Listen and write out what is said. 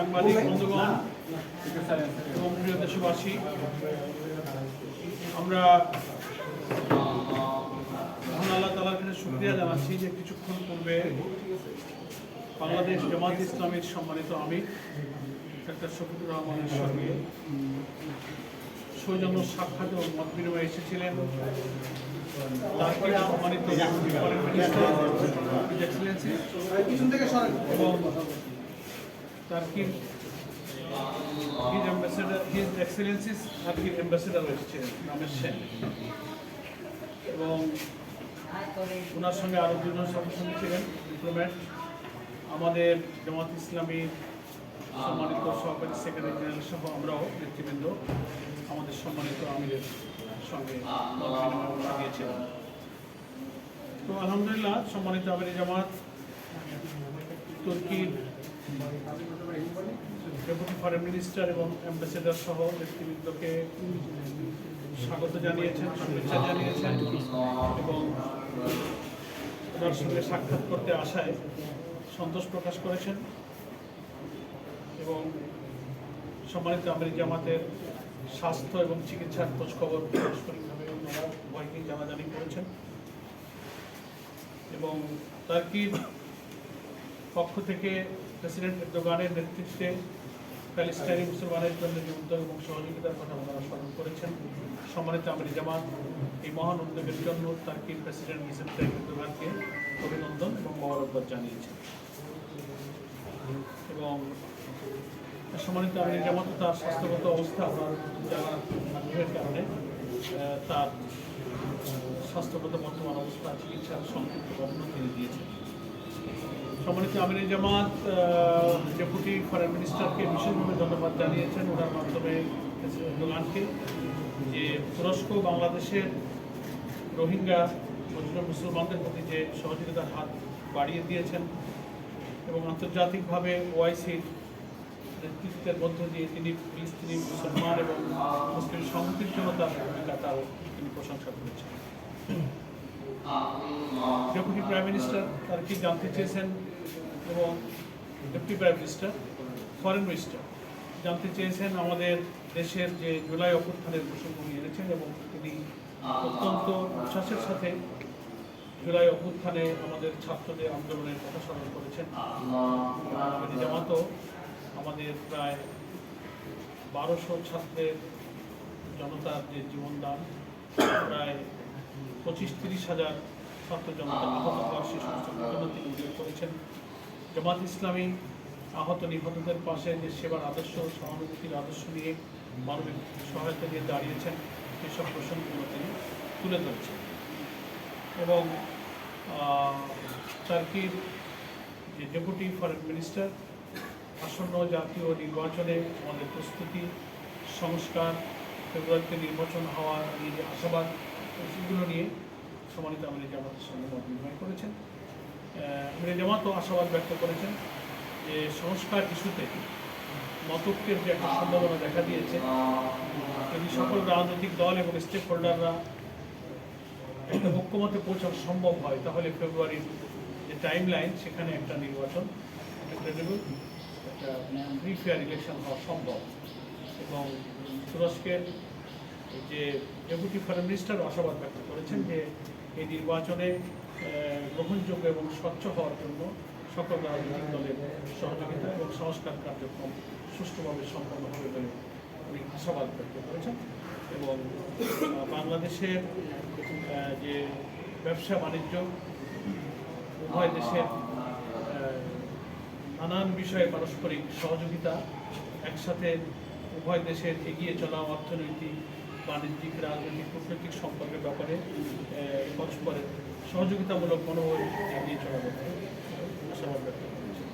সাংবাদিক বন্ধুগণ প্রিয় দেশবাসী আমরা আল্লাহ তালার কাছে শুক্রিয়া জানাচ্ছি যে কিছুক্ষণ পূর্বে বাংলাদেশ জামাত ইসলামের সম্মানিত আমির ডাক্তার শফিকুর রহমানের সঙ্গে সৌজন্য সাক্ষাৎ এবং মত বিনিময়ে এসেছিলেন। সম্মানিত ফরেন মিনিস্টার His Excellency এবং তার্কির হিজ অ্যাম্বাসেডার হিজ এক্সেলেন্সিস তার্কির অ্যাম্বাসেডার এসেছিলেন রামেশ সেন এবং ওনার সঙ্গে আরও দুজন সদস্য ছিলেন ডিপ্লোম্যাট আমাদের জামাত ইসলামী সম্মানিত সহকারী সেক্রেটারি জেনারেল সহ আমরাও নেতৃবৃন্দ, আমাদের সম্মানিত আমিরের সঙ্গে দিয়েছিলাম তো আলহামদুলিল্লাহ, সম্মানিত আমির জামাত, তুর্কির ডেপুটি ফরেন মিনিস্টার এবং অ্যাম্বাসেডার সহ নেতৃবৃন্দকে স্বাগত জানিয়েছেন, শুভেচ্ছা জানিয়েছেন এবং ওনার সঙ্গে সাক্ষাৎ করতে আসায় সন্তোষ প্রকাশ করেছেন এবং সম্মানিত আমেরিক জামাতের স্বাস্থ্য এবং চিকিৎসার খোঁজখবর পারস্পরিকভাবে ওনারা উভয়কেই জানাজানি করেছেন এবং তার্কির পক্ষ থেকে প্রেসিডেন্ট এরদোগানের নেতৃত্বে প্যালেস্টাইনি মুসলমানের জন্য যে উদ্যোগ এবং সহযোগিতার কথা ওনারা স্মরণ করেছেন, সম্মানিত আমির জামাত, এই মহান উদ্যোগের জন্য তার্কির প্রেসিডেন্ট রিসেপ তাইপ এরদোগানকে অভিনন্দন এবং মোবারকবাদ জানিয়েছেন। এবং সম্মানিত আমির জামাত তার স্বাস্থ্যগত অবস্থা ওনার জানার কারণে তার স্বাস্থ্যগত বর্তমান অবস্থা, চিকিৎসার সংক্ষিপ্ত বর্ণনা তিনি দিয়েছেন। সম্মানিত আমির জামাত ডেপুটি ফরেন মিনিস্টারকে বিশেষভাবে ধন্যবাদ জানিয়েছেন। ওনার মাধ্যমে দোকানকে যে তুরস্ক, বাংলাদেশের রোহিঙ্গা মুসলিম মুসলমানদের প্রতি যে সহযোগিতার হাত বাড়িয়ে দিয়েছেন এবং আন্তর্জাতিকভাবে ওআইসির নেতৃত্বের মধ্য দিয়ে তিনি ফিলিস্তিনি মুসলমান এবং মুসলিম সংহতির জন্য তার ভূমিকা তার তিনি প্রশংসা করেছেন। ডেপুটি প্রাইম মিনিস্টার তার কি জানতে চেয়েছেন এবং deputy prime minister foreign minister জানতে চেয়েছেন আমাদের দেশের যে জুলাই অভ্যুত্থানের প্রসঙ্গ নিয়ে এনেছেন এবং তিনি অত্যন্ত উচ্ছ্বাসের সাথে জুলাই অভ্যুত্থানে আমাদের ছাত্রদের আন্দোলনের কথা স্মরণ করেছেন। জামাতও আমাদের প্রায় বারোশো ছাত্রের জনতার যে জীবনদান, প্রায় পঁচিশ তিরিশ হাজার ছাত্র জনতা আহত হওয়ার সে সমস্ত ঘটনা তিনি উল্লেখ করেছেন। জামাত ইসলামী আহত নিহতদের পাশে যে সেবার আদর্শ সহানুভূতির আদর্শ নিয়ে মানবিক সহায়তা দিয়ে দাঁড়িয়েছেন। সেসব প্রসঙ্গগুলো তিনি তুলে ধরেছেন। এবং আহ, টার্কির যে ডেপুটি ফরেন মিনিস্টার আসন্ন জাতীয় নির্বাচনে আমাদের প্রস্তুতি সংস্কার ফেব্রুয়ারিতে নির্বাচন হওয়া নিয়ে যে আশাবাদ সেগুলো নিয়ে সম্মানিত আমির জামাতের সঙ্গে মত বিনিময় করেছেন। আমির জামাতও আশাবাদ ব্যক্ত করেছেন যে সংস্কার ইস্যুতে মতকের যে একটা সম্ভাবনা দেখা দিয়েছে, যদি সকল রাজনৈতিক দল এবং স্টেক হোল্ডাররা একটা ঐক্যমতে পৌঁছানো সম্ভব হয়, তাহলে ফেব্রুয়ারির যে টাইম লাইন সেখানে একটা নির্বাচন, একটা ফ্রি ফেয়ার ইলেকশন হওয়া সম্ভব। এবং তুরস্কের যে ডেপুটি ফরেন মিনিস্টার আশাবাদ ব্যক্ত করেছেন যে এই নির্বাচনে গ্রহণযোগ্য এবং স্বচ্ছ হওয়ার জন্য সকল রাজনৈতিক দলের সহযোগিতা এবং সংস্কার কার্যক্রম সুষ্ঠুভাবে সম্পন্ন হবে বলে উনি আশাবাদ ব্যক্ত করেছেন এবং বাংলাদেশের যে ব্যবসা বাণিজ্য উভয় দেশের নানান বিষয়ে পারস্পরিক সহযোগিতা একসাথে উভয় দেশের এগিয়ে চলা অর্থনৈতিক বাণিজ্যিক রাজনৈতিক কূটনৈতিক সম্পর্কের ব্যাপারে পরস্পরের সহযোগিতামূলক মনোভাবে এগিয়ে চলা ব্যাপারে আশাবাদ ব্যক্ত করেছেন